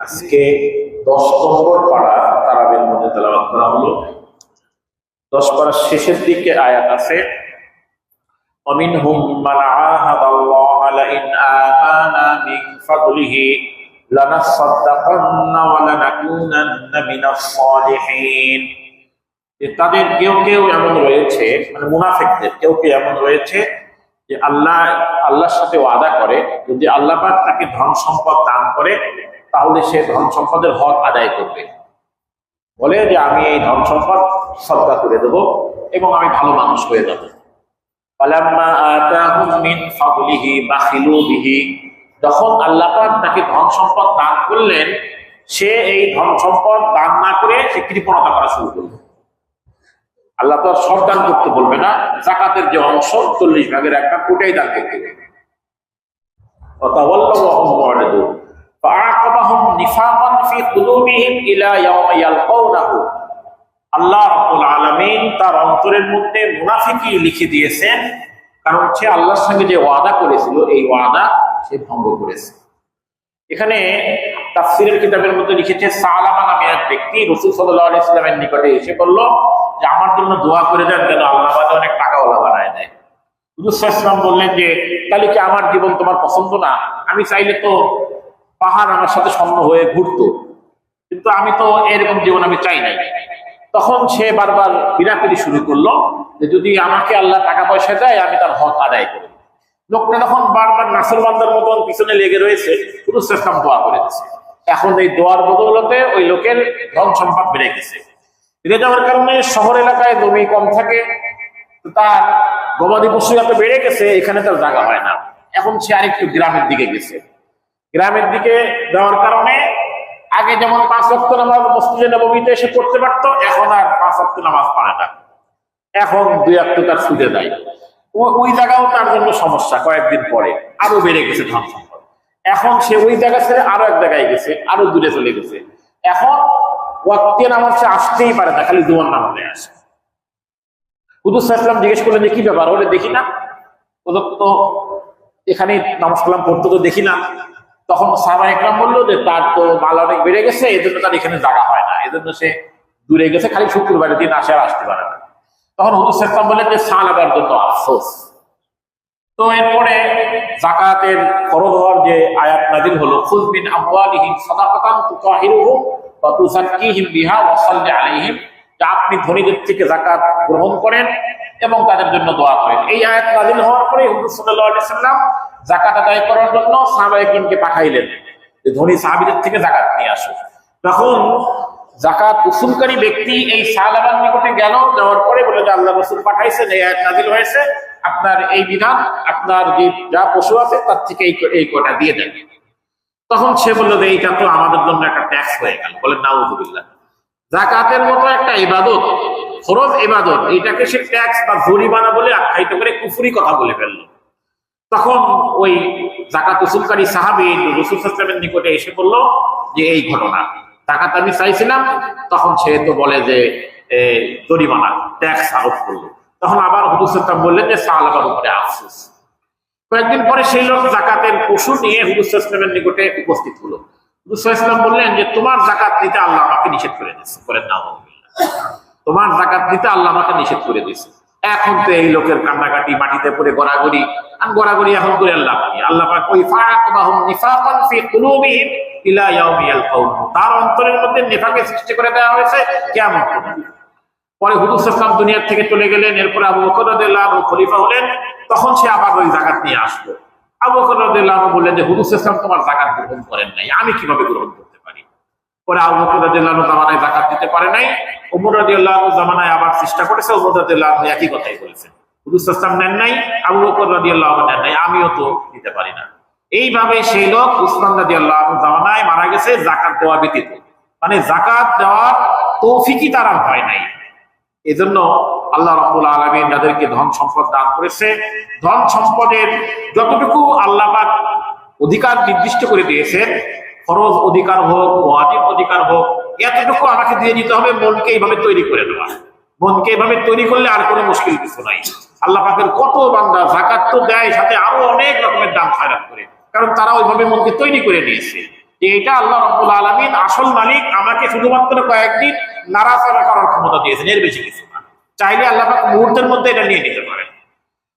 আজকে দশ নম্বর পাড়া তারাবের মধ্যে তেলাবাদ করা হলো। দশ পাড়ার শেষের দিকে আয়াত আছে অমিন হুম তাদের কেউ কেউ এমন রয়েছে মানে কেউ কেউ এমন রয়েছে যে আল্লাহ, আল্লাহর সাথে ওয়াদা করে, যদি আল্লাহ তাকে ধন সম্পদ দান করে তাহলে সে ধন সম্পদের হক আদায় করবে। বলে যে, আমি এই ধন সম্পদ সদ্গা করে দেব এবং আমি ভালো মানুষ হয়ে যাব। যখন আল্লাহ পাক তাকে ধন সম্পদ দান করলেন, সে এই ধন সম্পদ দান না করে সে কৃপণতা করা শুরু করল। আল্লাহ তো সব দান করতে বলবে না, জাকাতের যে অংশ চল্লিশ ভাগের একটা কোটাই দান করতে। হবে وتولوا وهم معرضون فأعقبهم نفاقا في قلوبهم إلى يوم يلقونه আল্লাহ রাব্বুল আলামিন তার অন্তরের মধ্যে মুনাফিকি লিখে দিয়েছেন কারণ সে আল্লাহর সঙ্গে যে ওয়াদা করেছিল এই ওয়াদা সে ভঙ্গ করেছে এখানে তাফসিরের কিতাবের মধ্যে লিখেছে সালামা নামে এক ব্যক্তি রসুল সাল্লাহ ইসলামের নিকটে এসে বলল যে আমার জন্য দোয়া করে দেন যেন আল্লাহ আমাকে অনেক টাকাওয়ালা বানায় দেয় ইসলাম বললেন যে তাহলে কি আমার জীবন তোমার পছন্দ না আমি চাইলে তো পাহাড় আমার সাথে স্বর্ণ হয়ে ঘুরতো। কিন্তু আমি তো এরকম জীবন আমি চাই নাই। তখন সে বারবার বিরাপিরি শুরু করল যে যদি আমাকে আল্লাহ টাকা পয়সা দেয়, আমি তার হক আদায় করি লোকটা তখন বারবার নাসর বান্দার মতন পিছনে লেগে রয়েছে পুরুষ ইসলাম দোয়া করে দিচ্ছে এখন এই দোয়ার বদৌলতে ওই লোকের ধন সম্পদ বেড়ে গেছে। বেড়ে যাওয়ার কারণে শহর এলাকায় জমি কম থাকে তার গবাদি পশু এত বেড়ে গেছে, এখানে তার জায়গা হয় না। এখন সে আরেকটু গ্রামের দিকে গেছে। গ্রামের দিকে যাওয়ার কারণে আগে যেমন পাঁচ রক্ত নামাজ মসজিদে নবমীতে এসে পড়তে পারতো, এখন আর পাঁচ রক্ত নামাজ পারে না। এখন দুই একটু তার সুদে দেয়। ওই জায়গাও তার জন্য সমস্যা কয়েকদিন পরে। আরও বেড়ে গেছে ধন সম্পদ। এখন সে ওই জায়গা ছেড়ে আরও এক জায়গায় গেছে, আরও দূরে চলে গেছে। এখন ওয়াক্তের নামাজ সে আসতেই পারে না, খালি দুয়ার নামাজে আসে। হুদুস ইসলাম জিজ্ঞেস করলেন যে, কি ব্যাপার? ওরে দেখি না? ওদের তো এখানে নামাজ কালাম পড়তে তো দেখি না। তখন সাহাবা একরাম বলল যে, তার তো মাল অনেক বেড়ে গেছে এই জন্য তার এখানে জায়গা হয় না। এই জন্য সে দূরে গেছে, খালি শুক্রবারের দিন আসে আর আসতে পারে না। তখন হুদুস ইসলাম বললেন যে সালাবার জন্য আফসোস। তো এরপরে জাকাতের ফরজ হওয়ার যে আয়াত নাজিল হলো খুজবিন আমওয়ালিহিম সাদাকাতান তুতাহিরুহুম ওয়া তুযাক্কিহিম বিহা ওয়া সাল্লি আলাইহিম। যে আপনি ধনীদের থেকে জাকাত গ্রহণ করেন এবং তাদের জন্য দোয়া করেন। এই আয়াত নাজিল হওয়ার পরে হুজুর সাল্লাল্লাহু আলাইহি সাল্লাম জাকাত আদায় করার জন্য সাহাবায়ে পাঠাইলেন যে, ধনী সাহাবীদের থেকে জাকাত নিয়ে আসো। তখন জাকাত উসুলকারী ব্যক্তি এই সালাবার নিকটে গেল, যাওয়ার পরে বলে যে আল্লাহ রসুল পাঠাইছেন, এই আয়াত নাজিল হয়েছে। আপনার এই বিধান, আপনার যে যা পশু আছে, তার থেকে এই এই কটা দিয়ে দেন। তখন সে বলল যে এইটা তো আমাদের জন্য একটা ট্যাক্স হয়ে গেল। বলে নাউজুবিল্লাহ। জাকাতের মতো একটা ইবাদত, ফরজ ইবাদত এইটাকে সে ট্যাক্স বা জরিমানা বলে আখ্যায়িত করে কুফুরি কথা বলে ফেলল। তখন ওই জাকাত উসুলকারী সাহাবি রসুল সাল্লামের নিকটে এসে বলল যে, এই ঘটনা। টাকাত আমি চাইছিলাম, তখন সে তো বলে যে জরিমানা, ট্যাক্স আরোপ করল। তখন আবার হুদুর সাল্লাম বললেন যে সাহালাবার উপরে আফসোস। কয়েকদিন পরে সেই লোক জাকাতের পশু নিয়ে হুদুর সাল্লামের নিকটে উপস্থিত হলো। হুদুর সাল্লাম বললেন যে, তোমার জাকাত নিতে আল্লাহ আমাকে নিষেধ করে দিয়েছে। করেন না তোমার জাকাত দিতে আল্লাহ আমাকে নিষেধ করে দিয়েছে। এখন তো এই লোকের কান্নাকাটি মাটিতে পড়ে গড়াগড়ি। গড়াগড়ি এখন করে আল্লাহ আল্লাহ তার অন্তরের মধ্যে নিফাকে সৃষ্টি করে দেওয়া হয়েছে কেমন পরে হুদুস ইসলাম দুনিয়ার থেকে চলে গেলেন। এরপরে আবু বকর রাদিয়াল্লাহু খলিফা হলেন। তখন সে আবার ওই জাকাত নিয়ে আসলো। আবু বকর রাদিয়াল্লাহু বললেন যে হুদুস ইসলাম তোমার জাকাত গ্রহণ করেন নাই। আমি কীভাবে গ্রহণ করতে পারি আবু বকর জামানায় জাকাত দিতে পারে নাই। ওমর রাদিয়াল্লাহু জামানায় আবার চেষ্টা করেছে, ওমর একই কথাই হুদুস ইসলাম নেন নাই, আবু নেন নাই, আমিও তো দিতে পারি না। এইভাবে সেই লোক উসমান রাদিয়াল্লাহু জামানায় মারা গেছে জাকাত দেওয়া ব্যতীত। মানে জাকাত দেওয়ার তৌফিকই তার হয় নাই। এজন্য আল্লাহ রাব্বুল আলামিন যাদেরকে ধন সম্পদ দান করেছে। ধন সম্পদের যতটুকু আল্লাহ অধিকার নির্দিষ্ট করে দিয়েছেন ফরজ অধিকার হোক, ওয়াজিব অধিকার হোক, এতটুকু আমাকে দিয়ে দিতে হবে, মনকে এইভাবে তৈরি করে দেওয়া। মনকে এভাবে তৈরি করলে আর কোনো মুশকিল কিছু নাই। আল্লাহ পাকের কত বান্দা জাকাত তো দেয়, সাথে আরও অনেক রকমের দাম খারাপ করে। কারণ তারা ওইভাবে মনকে তৈরি করে নিয়েছে। এটা আল্লাহ রব্বুল আলমিন আসল মালিক, আমাকে শুধুমাত্র কয়েকদিন নাড়াচাড়া করার ক্ষমতা দিয়েছেন, এর বেশি কিছু না। চাইলে আল্লাহ পাক মুহূর্তের মধ্যে এটা নিয়ে নিতে পারেন।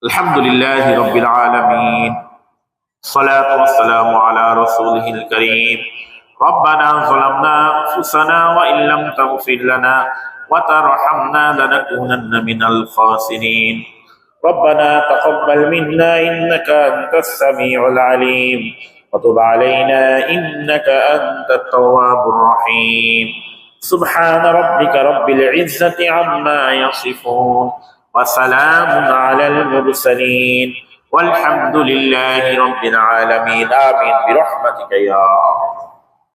আলহামদুলিল্লাহ রবিল আলমিন। সালাম رسوله الكريم. ربنا ظلمنا أنفسنا وإن لم تغفر لنا وترحمنا لنكونن من الخاسرين. ربنا تقبل منا إنك أنت السميع العليم. وتب علينا إنك أنت التواب الرحيم. سبحان ربك رب العزة عما يصفون. وسلام على المرسلين. والحمد لله رب العالمين. آمين. برحمتك يا رب.